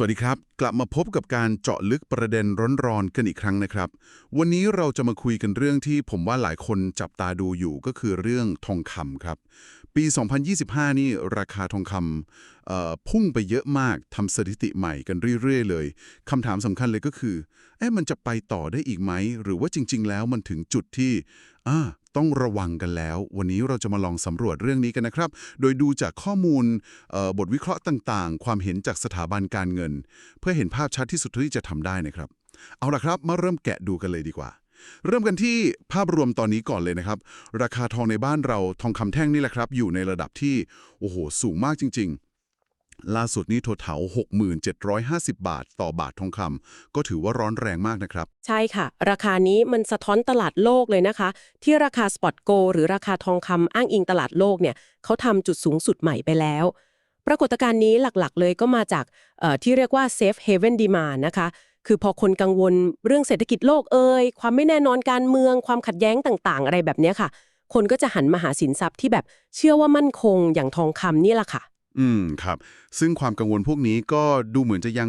สวัสดีครับ กลับมาพบกับการเจาะลึกประเด็นร้อนๆกันอีกครั้งนะครับ วันนี้เราจะมาคุยกันเรื่องที่ผมว่าหลายคนจับตาดูอยู่ก็คือเรื่องทองคำครับ ปี 2025 นี่ราคาทองคำพุ่งไปเยอะมากทำสถิติใหม่กันเรื่อยๆเลยคำถามสำคัญเลยก็คือเอ๊ะมันจะไปต่อได้อีกไหม หรือว่าจริง ๆ แล้วมันถึงจุดที่อ่าต้องระวังกันแล้ว วันนี้เราจะมาลองสำรวจเรื่องนี้กันนะครับ โดยดูจากข้อมูลบทวิเคราะห์ต่างๆ ความเห็นจากสถาบันการเงิน เพื่อเห็นภาพชัดที่สุดที่จะทำได้นะครับ เอาละครับมาเริ่มแกะดูกันเลยดีกว่า เริ่มกันที่ภาพรวมตอนนี้ก่อนเลยนะครับ ราคาทองในบ้านเราทองคำแท่งนี่แหละครับ อยู่ในระดับที่ โอ้โห สูงมากจริง ๆ ล่าสุดนี้โทเถา6750 บาท ต่อบาททองคำก็ถือว่าร้อนแรงมากนะครับ ใช่ค่ะ ราคานี้มันสะท้อนตลาดโลกเลยนะคะ ที่ราคาสปอตโกหรือราคาทองคำอ้างอิงตลาดโลกเนี่ยเขาทำจุดสูงสุดใหม่ไปแล้วปรากฏการณ์นี้หลักๆ เลยก็มาจากที่เรียกว่า safe haven demand นะคะคือพอคนกังวลเรื่องเศรษฐกิจโลกเอ่ยความไม่แน่นอนการเมืองความขัดแย้งต่างๆ อะไรแบบเนี้ยค่ะ คนก็จะหันมาหาสินทรัพย์ที่แบบเชื่อว่ามั่นคงอย่างทองคำนี่แหละค่ะ อืมครับ ซึ่งความกังวลพวกนี้ก็ดูเหมือนจะยัง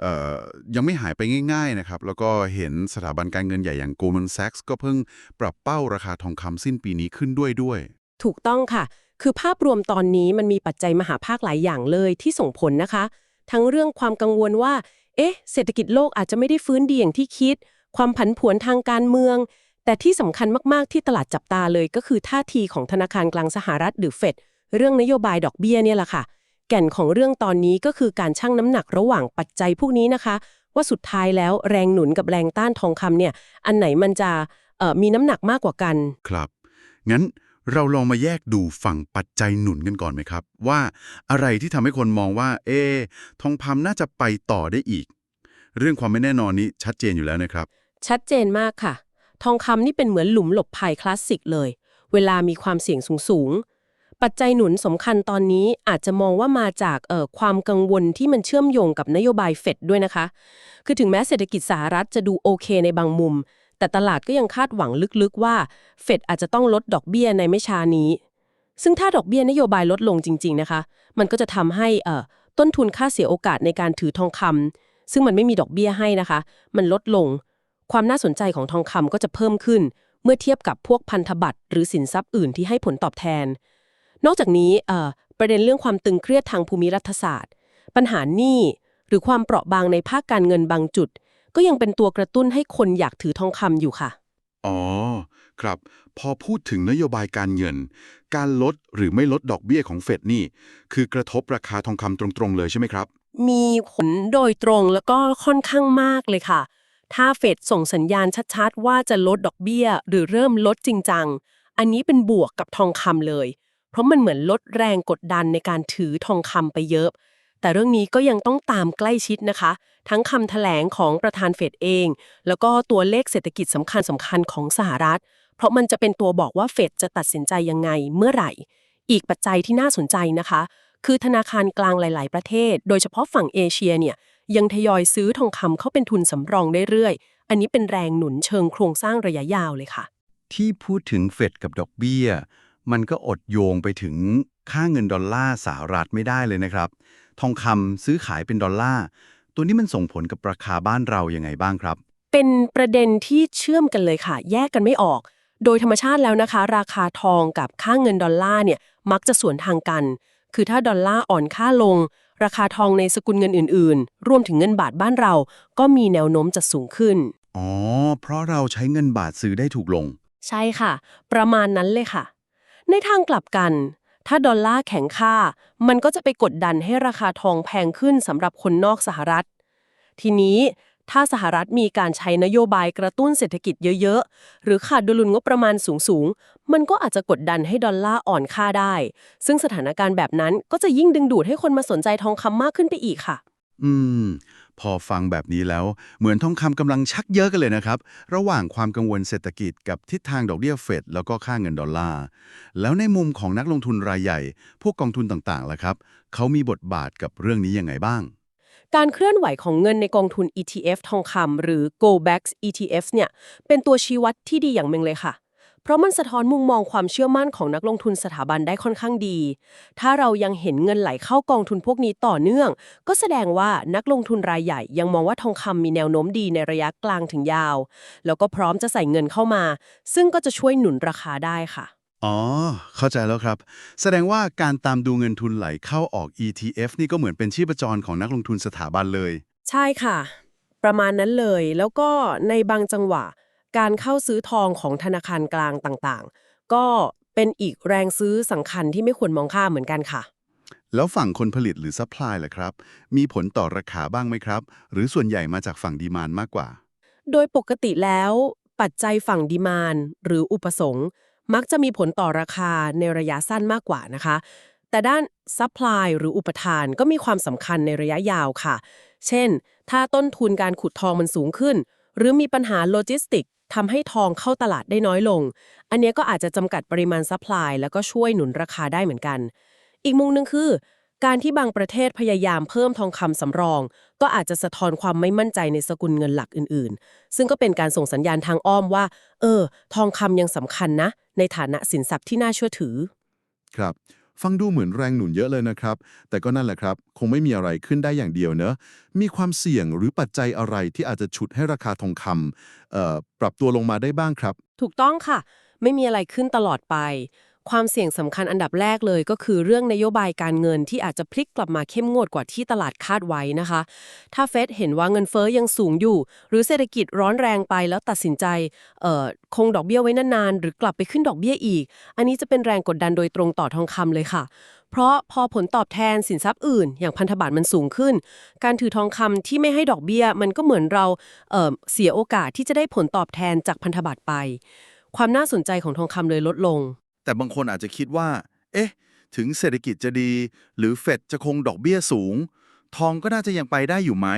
เอ่อยังไม่หายไปง่าย ๆนะครับ แล้วก็เห็นสถาบันการเงินใหญ่อย่าง Goldman Sachs ก็เพิ่งปรับเป้าราคาทองคำสิ้นปีนี้ขึ้นด้วยด้วย ถูกต้องค่ะ คือภาพรวมตอนนี้มันมีปัจจัยมหาภาคหลายอย่างเลยที่ส่งผลนะคะ ทั้งเรื่องความกังวลว่า เอ๊ะ เศรษฐกิจโลกอาจจะไม่ได้ฟื้นดีอย่างที่คิด ความผันผวนทางการเมือง แต่ที่สำคัญมาก ๆ ที่ตลาดจับตาเลยก็คือท่าทีของธนาคารกลางสหรัฐหรือเฟดเรื่องนโยบายดอกเบี้ยเนี่ยแหละค่ะ แก่นของเรื่องตอนนี้ก็คือการชั่งน้ำหนักระหว่างปัจจัยพวกนี้นะคะ ว่าสุดท้ายแล้วแรงหนุนกับแรงต้านทองคำเนี่ย อันไหนมันจะมีน้ำหนักมากกว่ากัน ครับ งั้น เราลองมาแยกดูฝั่งปัจจัยหนุนกันก่อนไหมครับ ว่าอะไรที่ทำให้คนมองว่า เอ ทองคำน่าจะไปต่อได้อีก เรื่องความไม่แน่นอนนี้ชัดเจนอยู่แล้วนะครับ ชัดเจนมากค่ะ ทองคำนี่เป็นเหมือนหลุมหลบภัยคลาสสิกเลย เวลามีความเสี่ยงสูงๆปัจจัยหนุนสำคัญตอนนี้อาจจะมองว่ามาจากเอ่อความกังวลที่มันเชื่อมโยงกับนโยบายเฟดด้วยนะคะ คือถึงแม้เศรษฐกิจสหรัฐจะดูโอเคในบางมุม แต่ตลาดก็ยังคาดหวังลึกๆว่าเฟดอาจจะต้องลดดอกเบี้ยในไม่ช้านี้ ซึ่งถ้าดอกเบี้ยนโยบายลดลงจริง ๆนะคะ มันก็จะทำให้เอ่อต้นทุนค่าเสียโอกาสในการถือทองคำซึ่งมันไม่มีดอกเบี้ยให้นะคะ มันลดลง ความน่าสนใจของทองคำก็จะเพิ่มขึ้น เมื่อเทียบกับพวกพันธบัตรหรือสินทรัพย์อื่นที่ให้ผลตอบแทน นอกจากนี้เอ่อประเด็นเรื่องความตึงเครียดทางภูมิรัฐศาสตร์ ปัญหาหนี้หรือความเปราะบางในภาคการเงินบางจุด ก็ยังเป็นตัวกระตุ้นให้คนอยากถือทองคำอยู่ค่ะ อ๋อ ครับ พอพูดถึงนโยบายการเงิน การลดหรือไม่ลดดอกเบี้ยของเฟดนี่ คือกระทบราคาทองคำตรงๆเลยใช่ไหมครับ มีผลโดยตรงแล้วก็ค่อนข้างมากเลยค่ะ ถ้าเฟดส่งสัญญาณชัดๆ ว่าจะลดดอกเบี้ย หรือเริ่มลดจริงจัง อันนี้เป็นบวกกับทองคำเลย เพราะมันเหมือนลดแรงกดดันในการถือทองคำไปเยอะ แต่เรื่องนี้ก็ยังต้องตามใกล้ชิดนะคะ ทั้งคำแถลงของประธานเฟดเอง แล้วก็ตัวเลขเศรษฐกิจสำคัญสคัญๆของสหรัฐ เพราะมันจะเป็นตัวบอกว่าเฟดจะตัดสินใจยังไงเมื่อไหร่ อีกปัจจัยที่น่าสนใจนะคะ คือธนาคารกลางหลาย ๆ ประเทศ โดยเฉพาะฝั่งเอเชียเนี่ยยังทยอยซื้อทองคำเข้าเป็นทุนสำรองได้เรื่อยๆ อันนี้เป็นแรงหนุนเชิงโครงสร้างระยะยาวเลยค่ะ ที่พูดถึงเฟดกับดอกเบี้ย มันก็อดโยงไปถึงค่าเงินดอลลาร์สหรัฐไม่ได้เลยนะครับ ทองคำซื้อขายเป็นดอลลาร์ตัวนี้มันส่งผลกับราคาบ้านเรายังไงบ้างครับ เป็นประเด็นที่เชื่อมกันเลยค่ะ แยกกันไม่ออก โดยธรรมชาติแล้วนะคะ ราคาทองกับค่าเงินดอลลาร์เนี่ยมักจะสวนทางกัน คือถ้าดอลลาร์อ่อนค่าลง ราคาทองในสกุลเงินอื่น ๆ รวมถึงเงินบาทบ้านเรา ก็มีแนวโน้มจะสูงขึ้น อ๋อ เพราะเราใช้เงินบาทซื้อได้ถูกลง ใช่ค่ะ ประมาณนั้นเลยค่ะ ในทางกลับกัน ถ้าดอลลาร์แข็งค่า มันก็จะไปกดดันให้ราคาทองแพงขึ้นสำหรับคนนอกสหรัฐ ทีนี้ถ้าสหรัฐมีการใช้นโยบายกระตุ้นเศรษฐกิจเยอะ ๆ หรือขาดดุลงบประมาณสูง ๆ มันก็อาจจะกดดันให้ดอลลาร์อ่อนค่าได้ ซึ่งสถานการณ์แบบนั้นก็จะยิ่งดึงดูดให้คนมาสนใจทองคำมากขึ้นไปอีกค่ะ อืม พอฟังแบบนี้แล้ว เหมือนทองคำกำลังชักเยอะกันเลยนะครับ ระหว่างความกังวลเศรษฐกิจกับทิศทางดอกเบี้ยเฟดแล้วก็ค่าเงินดอลลาร์ แล้วในมุมของนักลงทุนรายใหญ่ พวกกองทุนต่างๆล่ะครับ เขามีบทบาทกับเรื่องนี้ยังไงบ้าง การเคลื่อนไหวของเงินในกองทุน ETF ทองคำหรือ Gold Backs ETF เนี่ยเป็นตัวชี้วัดที่ดีอย่างหนึ่งเลยค่ะ เพราะมันสะท้อนมุมมองความเชื่อมั่นของนักลงทุนสถาบันได้ค่อนข้างดี ถ้าเรายังเห็นเงินไหลเข้ากองทุนพวกนี้ต่อเนื่อง ก็แสดงว่านักลงทุนรายใหญ่ยังมองว่าทองคำมีแนวโน้มดีในระยะกลางถึงยาว แล้วก็พร้อมจะใส่เงินเข้ามา ซึ่งก็จะช่วยหนุนราคาได้ค่ะอ๋อ เข้าใจแล้วครับ แสดงว่าการตามดูเงินทุนไหลเข้าออก ETF นี่ก็เหมือนเป็นชีพจรของนักลงทุนสถาบันเลย ใช่ค่ะ ประมาณนั้นเลย แล้วก็ในบางจังหวะ การเข้าซื้อทองของธนาคารกลางต่างๆ ก็เป็นอีกแรงซื้อสำคัญที่ไม่ควรมองข้ามเหมือนกันค่ะ แล้วฝั่งคนผลิตหรือซัพพลายล่ะครับ มีผลต่อราคาบ้างไหมครับ หรือส่วนใหญ่มาจากฝั่งดีมานมากกว่า โดยปกติแล้ว ปัจจัยฝั่งดีมานหรืออุปสงค์ มักจะมีผลต่อราคาในระยะสั้นมากกว่านะคะ แต่ด้านซัพพลายหรืออุปทานก็มีความสำคัญในระยะยาวค่ะ เช่น ถ้าต้นทุนการขุดทองมันสูงขึ้น หรือมีปัญหาโลจิสติก ทำให้ทองเข้าตลาดได้น้อยลง อันนี้ก็อาจจะจำกัดปริมาณซัพพลายแล้วก็ช่วยหนุนราคาได้เหมือนกัน อีกมุมหนึ่งคือ การที่บางประเทศพยายามเพิ่มทองคำสำรอง ก็อาจจะสะท้อนความไม่มั่นใจในสกุลเงินหลักอื่นๆ ซึ่งก็เป็นการส่งสัญญาณทางอ้อมว่า เออ ทองคำยังสำคัญนะ ในฐานะสินทรัพย์ที่น่าเชื่อถือ ครับ ฟังดูเหมือนแรงหนุนเยอะเลยนะครับ แต่ก็นั่นแหละครับ คงไม่มีอะไรขึ้นได้อย่างเดียวเนอะมีความเสี่ยงหรือปัจจัยอะไรที่อาจจะฉุดให้ราคาทองคำเอ่อปรับตัวลงมาได้บ้างครับ ถูกต้องค่ะ ไม่มีอะไรขึ้นตลอดไป ความเสี่ยงสำคัญอันดับแรกเลยก็คือเรื่องนโยบายการเงินที่อาจจะพลิกกลับมาเข้มงวดกว่าที่ตลาดคาดไว้นะคะ ถ้าเฟดเห็นว่าเงินเฟ้อยังสูงอยู่ หรือเศรษฐกิจร้อนแรงไปแล้วตัดสินใจเอ่อคงดอกเบี้ยไว้นานๆ หรือกลับไปขึ้นดอกเบี้ยอีก อันนี้จะเป็นแรงกดดันโดยตรงต่อทองคำเลยค่ะเพราะพอผลตอบแทนสินทรัพย์อื่น อย่างพันธบัตรมันสูงขึ้น การถือทองคำที่ไม่ให้ดอกเบี้ย มันก็เหมือนเราเอ่อเสียโอกาสที่จะได้ผลตอบแทนจากพันธบัตรไป ความน่าสนใจของทองคำเลยลดลง แต่บางคนอาจจะคิดว่า เอ๊ะ ถึงเศรษฐกิจจะดี หรือเฟดจะคงดอกเบี้ยสูง ทองก็น่าจะยังไปได้อยู่ไหม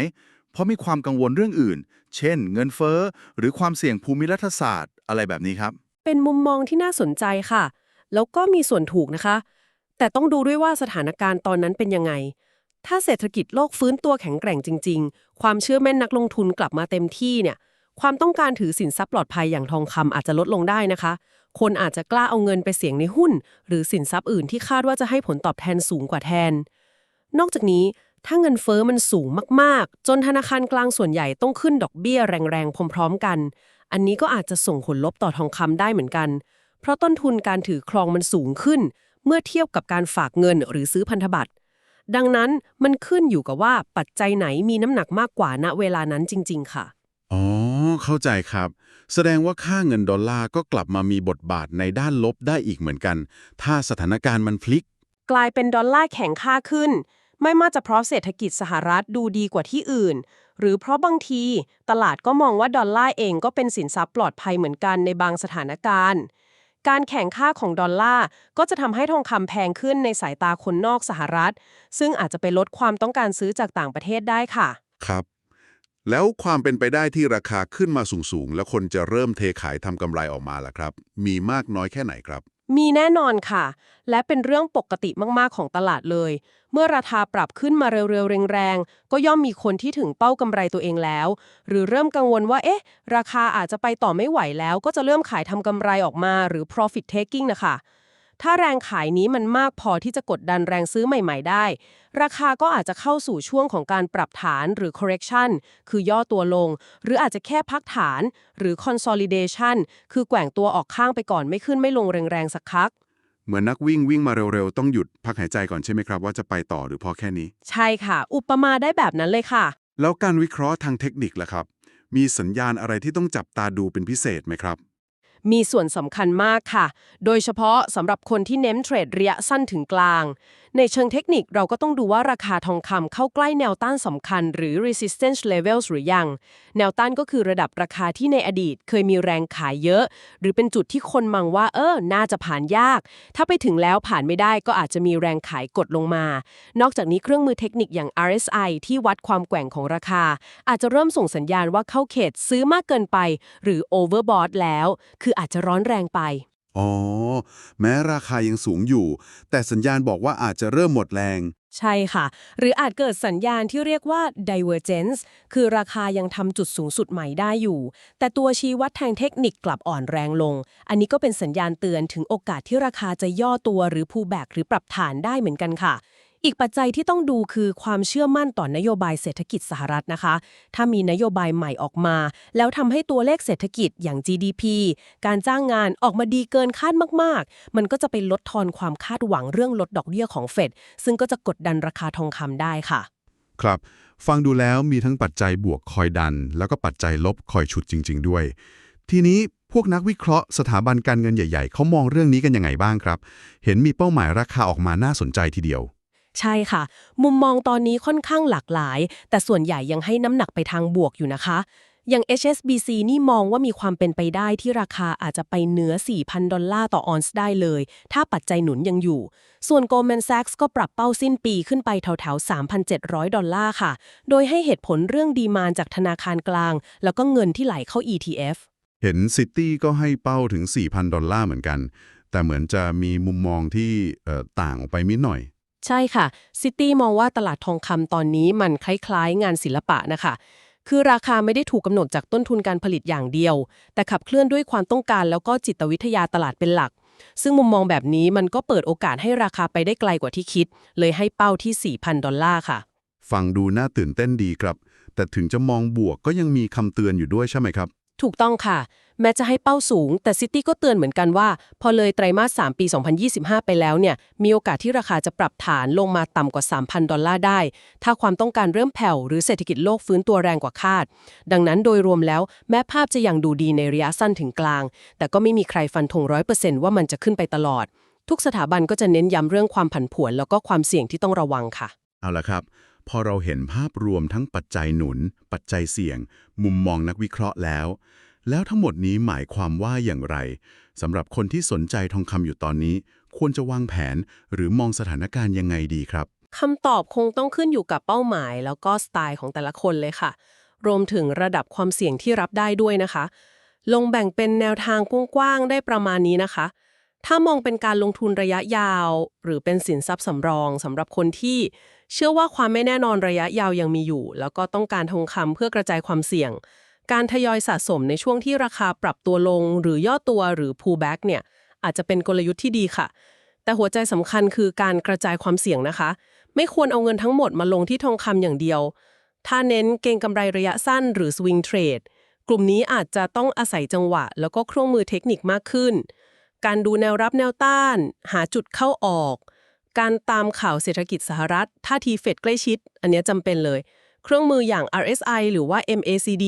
เพราะมีความกังวลเรื่องอื่น เช่น เงินเฟ้อ หรือความเสี่ยงภูมิรัฐศาสตร์ อะไรแบบนี้ครับ เป็นมุมมองที่น่าสนใจค่ะ แล้วก็มีส่วนถูกนะคะ แต่ต้องดูด้วยว่าสถานการณ์ตอนนั้นเป็นยังไง ถ้าเศรษฐกิจโลกฟื้นตัวแข็งแกร่งจริง ๆ ความเชื่อแม่นนักลงทุนกลับมาเต็มที่เนี่ย ความต้องการถือสินทรัพย์ปลอดภัยอย่างทองคำอาจจะลดลงได้นะคะ คนอาจจะกล้าเอาเงินไปเสี่ยงในหุ้น หรือสินทรัพย์อื่นที่คาดว่าจะให้ผลตอบแทนสูงกว่าแทน นอกจากนี้ถ้าเงินเฟอ้อมันสูงมากๆ จนธนาคารกลางส่วนใหญ่ต้องขึ้นดอกเบี้ยแรงๆพร้อมๆกัน อันนี้ก็อาจจะส่งผลลบต่อทองคำได้เหมือนกัน เพราะต้นทุนการถือครองมันสูงขึ้น เมื่อเทียบกับการฝากเงินหรือซื้อพันธบัตรดังนั้นมันขึ้นอยู่กับว่าปัจจัยไหนมีน้ำหนักมากกว่าณเวลานั้นจริง ๆ ค่ะ เข้าใจครับ แสดงว่าค่าเงินดอลลาร์ก็กลับมามีบทบาทในด้านลบได้อีกเหมือนกัน ถ้าสถานการณ์มันพลิก กลายเป็นดอลลาร์แข็งค่าขึ้น ไม่ว่าจะเพราะเศรษฐกิจสหรัฐดูดีกว่าที่อื่น หรือเพราะบางที ตลาดก็มองว่าดอลลาร์เองก็เป็นสินทรัพย์ปลอดภัยเหมือนกันในบางสถานการณ์ การแข่งค่าของดอลลาร์ก็จะทำให้ทองคำแพงขึ้นในสายตาคนนอกสหรัฐ ซึ่งอาจจะไปลดความต้องการซื้อจากต่างประเทศได้ค่ะ ครับ แล้วความเป็นไปได้ที่ราคาขึ้นมาสูง ๆ แล้วคนจะเริ่มเทขายทำกำไรออกมาล่ะครับ มีมากน้อยแค่ไหนครับ มีแน่นอนค่ะ และเป็นเรื่องปกติมากๆของตลาดเลย เมื่อราคาปรับขึ้นมาเร็วๆแรงๆ ก็ย่อมมีคนที่ถึงเป้ากำไรตัวเองแล้ว หรือเริ่มกังวลว่า เอ๊ะ ราคาอาจจะไปต่อไม่ไหวแล้ว ก็จะเริ่มขายทำกำไรออกมาหรือ profit taking นะคะ ถ้าแรงขายนี้มันมากพอที่จะกดดันแรงซื้อใหม่ ๆ ได้ ราคาก็อาจจะเข้าสู่ช่วงของการปรับฐานหรือ correction คือย่อตัวลง หรืออาจจะแค่พักฐาน หรือ consolidation คือแกว่งตัวออกข้างไปก่อนไม่ขึ้นไม่ลงแรงๆสักพัก เหมือนนักวิ่งวิ่งมาเร็วๆ ต้องหยุดพักหายใจก่อนใช่ไหมครับว่าจะไปต่อหรือพอแค่นี้ ใช่ค่ะ อุปมาได้แบบนั้นเลยค่ะ แล้วการวิเคราะห์ทางเทคนิคล่ะครับ มีสัญญาณอะไรที่ต้องจับตาดูเป็นพิเศษไหมครับ มีส่วนสำคัญมากค่ะ โดยเฉพาะสำหรับคนที่เน้นเทรดระยะสั้นถึงกลางในเชิงเทคนิคเราก็ต้องดูว่าราคาทองคำเข้าใกล้แนวต้านสำคัญหรือ resistance levels หรือยัง แนวต้านก็คือระดับราคาที่ในอดีตเคยมีแรงขายเยอะ หรือเป็นจุดที่คนมองว่า เออ น่าจะผ่านยาก ถ้าไปถึงแล้วผ่านไม่ได้ก็อาจจะมีแรงขายกดลงมา นอกจากนี้เครื่องมือเทคนิคอย่าง RSI ที่วัดความแกว่งของราคา อาจจะเริ่มส่งสัญญาณว่าเข้าเขตซื้อมากเกินไป หรือ overbought แล้ว คืออาจจะร้อนแรงไป อ๋อ แม้ราคายังสูงอยู่ แต่สัญญาณบอกว่าอาจจะเริ่มหมดแรง ใช่ค่ะ หรืออาจเกิดสัญญาณที่เรียกว่า divergence คือราคายังทำจุดสูงสุดใหม่ได้อยู่ แต่ตัวชี้วัดทางเทคนิคกลับอ่อนแรงลง อันนี้ก็เป็นสัญญาณเตือนถึงโอกาสที่ราคาจะย่อตัวหรือ pullback หรือปรับฐานได้เหมือนกันค่ะ อีกปัจจัยที่ต้องดูคือความเชื่อมั่นต่อนโยบายเศรษฐกิจสหรัฐนะคะ ถ้ามีนโยบายใหม่ออกมา แล้วทำให้ตัวเลขเศรษฐกิจอย่าง GDP การจ้างงานออกมาดีเกินคาดมากๆ มันก็จะไปลดทอนความคาดหวังเรื่องลดดอกเบี้ยของเฟดซึ่งก็จะกดดันราคาทองคำได้ค่ะ ครับ ฟังดูแล้วมีทั้งปัจจัยบวกคอยดัน แล้วก็ปัจจัยลบคอยฉุดจริง ๆ ด้วย ทีนี้พวกนักวิเคราะห์สถาบันการเงินใหญ่ ๆ เขามองเรื่องนี้กันยังไงบ้างครับ เห็นมีเป้าหมายราคาออกมาน่าสนใจทีเดียว ใช่ค่ะ มุมมองตอนนี้ค่อนข้างหลากหลาย แต่ส่วนใหญ่ยังให้น้ำหนักไปทางบวกอยู่นะคะ อย่าง HSBC นี่มองว่ามีความเป็นไปได้ที่ราคาอาจจะไปเหนือ 4,000 ดอลลาร์ต่อออนซ์ได้เลย ถ้าปัจจัยหนุนยังอยู่ ส่วน Goldman Sachs ก็ปรับเป้าสิ้นปีขึ้นไปแถวๆ 3,700 ดอลลาร์ค่ะ โดยให้เหตุผลเรื่องดีมานจากธนาคารกลาง แล้วก็เงินที่ไหลเข้า ETF เห็นซิตี้ก็ให้เป้าถึง 4,000 ดอลลาร์เหมือนกัน แต่เหมือนจะมีมุมมองที่ต่างออกไปนิดหน่อย ใช่ค่ะซิตี้มองว่าตลาดทองคำตอนนี้มันคล้ายๆ งานศิลปะนะคะ คือราคาไม่ได้ถูกกำหนดจากต้นทุนการผลิตอย่างเดียว แต่ขับเคลื่อนด้วยความต้องการแล้วก็จิตวิทยาตลาดเป็นหลัก ซึ่งมุมมองแบบนี้มันก็เปิดโอกาสให้ราคาไปได้ไกลกว่าที่คิด เลยให้เป้าที่ 4,000 ดอลลาร์ค่ะ ฟังดูน่าตื่นเต้นดีครับ แต่ถึงจะมองบวกก็ยังมีคำเตือนอยู่ด้วยใช่ไหมครับ ถูกต้องค่ะ แม้จะให้เป้าสูง แต่ซิตี้ก็เตือนเหมือนกันว่า พอเลยไตรมาส 3 ปี 2025 ไปแล้วเนี่ย มีโอกาสที่ราคาจะปรับฐานลงมาต่ำกว่า 3,000 ดอลลาร์ได้ ถ้าความต้องการเริ่มแผ่ว หรือเศรษฐกิจโลกฟื้นตัวแรงกว่าคาด ดังนั้นโดยรวมแล้ว แม้ภาพจะยังดูดีในระยะสั้นถึงกลาง แต่ก็ไม่มีใครฟันธงร้อยเปอร์เซนต์ว่ามันจะขึ้นไปตลอด ทุกสถาบันก็จะเน้นย้ำเรื่องความผันผวน แล้วก็ความเสี่ยงที่ต้องระวังค่ะ เอาละครับ พอเราเห็นภาพรวมทั้งปัจจัยหนุน ปัจจัยเสี่ยง มุมมองนักวิเคราะห์แล้ว แล้วทั้งหมดนี้หมายความว่าอย่างไรสำหรับคนที่สนใจทองคำอยู่ตอนนี้ ควรจะวางแผนหรือมองสถานการณ์ยังไงดีครับคำตอบคงต้องขึ้นอยู่กับเป้าหมาย แล้วก็สไตล์ของแต่ละคนเลยค่ะ รวมถึงระดับความเสี่ยงที่รับได้ด้วยนะคะ ลงแบ่งเป็นแนวทางกว้างๆได้ประมาณนี้นะคะ ถ้ามองเป็นการลงทุนระยะยาว หรือเป็นสินทรัพย์สำรองสำหรับคนที่เชื่อว่าความไม่แน่นอนระยะยาวยังมีอยู่ แล้วก็ต้องการทองคำเพื่อกระจายความเสี่ยง การทยอยสะสมในช่วงที่ราคาปรับตัวลง หรือย่อตัวหรือ pullback เนี่ยอาจจะเป็นกลยุทธ์ที่ดีค่ะ แต่หัวใจสำคัญคือการกระจายความเสี่ยงนะคะ ไม่ควรเอาเงินทั้งหมดมาลงที่ทองคำอย่างเดียว ถ้าเน้นเก็งกำไรระยะสั้นหรือ swing trade กลุ่มนี้อาจจะต้องอาศัยจังหวะ แล้วก็เครื่องมือเทคนิคมากขึ้น การดูแนวรับแนวต้าน หาจุดเข้าออก การตามข่าวเศรษฐกิจสหรัฐท่าทีเฟดใกล้ชิด อันนี้จำเป็นเลย เครื่องมืออย่าง RSI หรือว่า MACD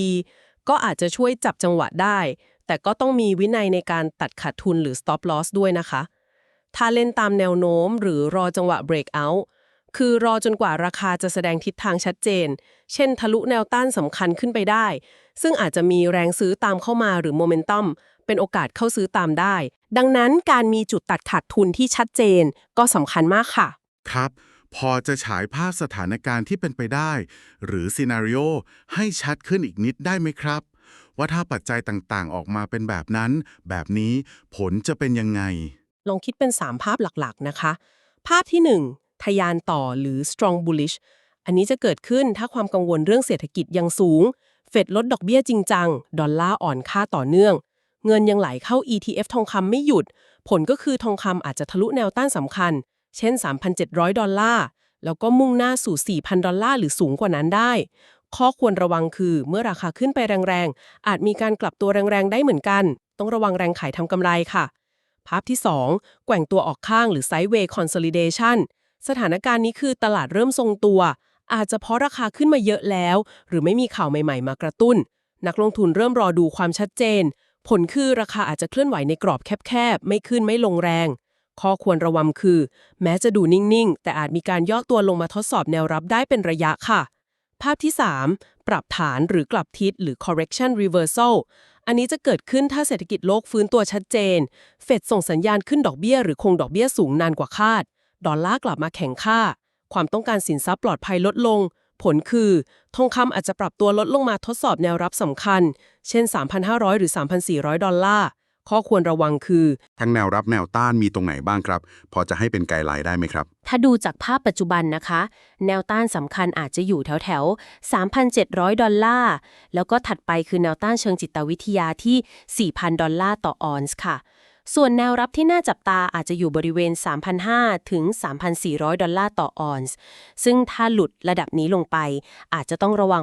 ก็อาจจะช่วยจับจังหวะได้ แต่ก็ต้องมีวินัยในการตัดขาดทุนหรือ stop loss ด้วยนะคะ ถ้าเล่นตามแนวโน้มหรือรอจังหวะ breakout คือรอจนกว่าราคาจะแสดงทิศทางชัดเจน เช่น ทะลุแนวต้านสำคัญขึ้นไปได้ ซึ่งอาจจะมีแรงซื้อตามเข้ามาหรือโมเมนตัม เป็นโอกาสเข้าซื้อตามได้ ดังนั้นการมีจุดตัดขาดทุนที่ชัดเจนก็สำคัญมากค่ะ ครับ พอจะฉายภาพสถานการณ์ที่เป็นไปได้ หรือซีนารีโอให้ชัดขึ้นอีกนิดได้ไหมครับ ว่าถ้าปัจจัยต่างๆ ออกมาเป็นแบบนั้น แบบนี้ผลจะเป็นยังไง ลองคิดเป็น 3 ภาพหลักๆนะคะ ภาพที่ 1ทะยานต่อหรือ strong bullish อันนี้จะเกิดขึ้นถ้าความกังวลเรื่องเศรษฐกิจยังสูง เฟดลดดอกเบี้ยจริงจัง ดอลลาร์อ่อนค่าต่อเนื่อง เงินยังไหลเข้า ETF ทองคำไม่หยุด ผลก็คือทองคำอาจจะทะลุแนวต้านสำคัญ เช่น 3,700 ดอลลาร์ แล้วก็มุ่งหน้าสู่ 4,000 ดอลลาร์หรือสูงกว่านั้นได้ ข้อควรระวังคือเมื่อราคาขึ้นไปแรงๆ อาจมีการกลับตัวแรงๆ ได้เหมือนกัน ต้องระวังแรงขายทำกำไรค่ะ ภาพที่ 2 แกว่งตัวออกข้างหรือ Sideway Consolidation สถานการณ์นี้คือตลาดเริ่มทรงตัว อาจจะเพราะราคาขึ้นมาเยอะแล้ว หรือไม่มีข่าวใหม่ ๆ มากระตุ้น นักลงทุนเริ่มรอดูความชัดเจน ผลคือราคาอาจจะเคลื่อนไหวในกรอบแคบๆ ไม่ขึ้นไม่ลงแรง ข้อควรระวังคือ แม้จะดูนิ่งๆ แต่อาจมีการย่อตัวลงมาทดสอบแนวรับได้เป็นระยะค่ะ ภาพที่ 3 ปรับฐานหรือกลับทิศหรือ correction reversal อันนี้จะเกิดขึ้นถ้าเศรษฐกิจโลกฟื้นตัวชัดเจน เฟดส่งสัญญาณขึ้นดอกเบี้ยหรือคงดอกเบี้ยสูงนานกว่าคาด ดอลลาร์กลับมาแข็งค่า ความต้องการสินทรัพย์ปลอดภัยลดลง ผลคือ ทองคำอาจจะปรับตัวลดลงมาทดสอบแนวรับสำคัญ เช่น 3,500 หรือ 3,400 ดอลลาร์ ข้อควรระวังคือ ทั้งแนวรับแนวต้านมีตรงไหนบ้างครับ พอจะให้เป็นไกด์ไลน์ได้ไหมครับ ถ้าดูจากภาพปัจจุบันนะคะ แนวต้านสำคัญอาจจะอยู่แถวแถวๆ3,700 ดอลลาร์ แล้วก็ถัดไปคือแนวต้านเชิงจิตวิทยาที่ 4,000 ดอลลาร์ต่อออนซ์ค่ะ ส่วนแนวรับที่น่าจับตาอาจจะอยู่บริเวณ 3,500 ถึง 3,400 ดอลลาร์ต่อออนซ์ ซึ่งถ้าหลุดระดับนี้ลงไปอาจจะต้องระวัง